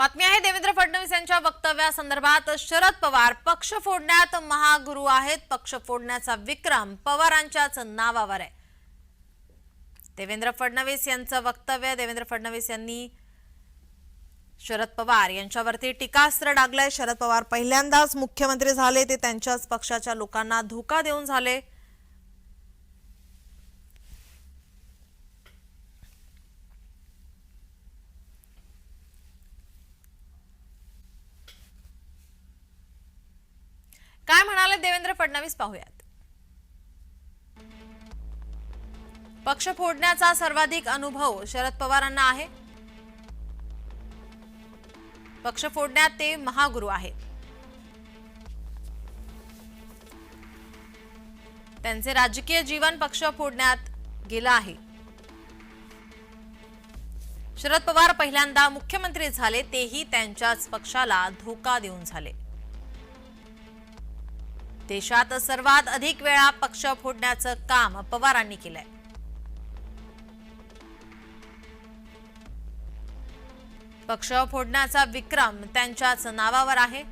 बातमी आहे देवेंद्र फडणवीस यांच्या वक्तव्यासंदर्भात शरद पवार पक्ष फोडण्यात महागुरु आहेत. पक्ष फोडण्याचा विक्रम पवारांच्याच नावावर आहे. देवेंद्र फडणवीस यांचं वक्तव्य देवेंद्र फडणवीस यांनी शरद पवार यांच्यावरती टीकास्त्र डागलंय. शरद पवार पहिल्यांदाच मुख्यमंत्री झाले ते त्यांच्याच पक्षाच्या लोकांना धोका देऊन झाले. म्हणाले देवेंद्र फडणवीस पाहूयात. पक्ष फोडण्याचा सर्वाधिक अनुभव शरद पवारांना आहे. पक्ष फोडण्यात ते महागुरु आहेत. त्यांचे राजकीय जीवन पक्ष फोडण्यात गेलं आहे. शरद पवार पहिल्यांदा मुख्यमंत्री झाले तेही त्यांच्याच पक्षाला धोका देऊन झाले. देशात सर्वात अधिक वेळा पक्ष फोडण्याचं काम पवारांनी केलंय. पक्ष फोडण्याचा विक्रम त्यांच्याच नावावर आहे.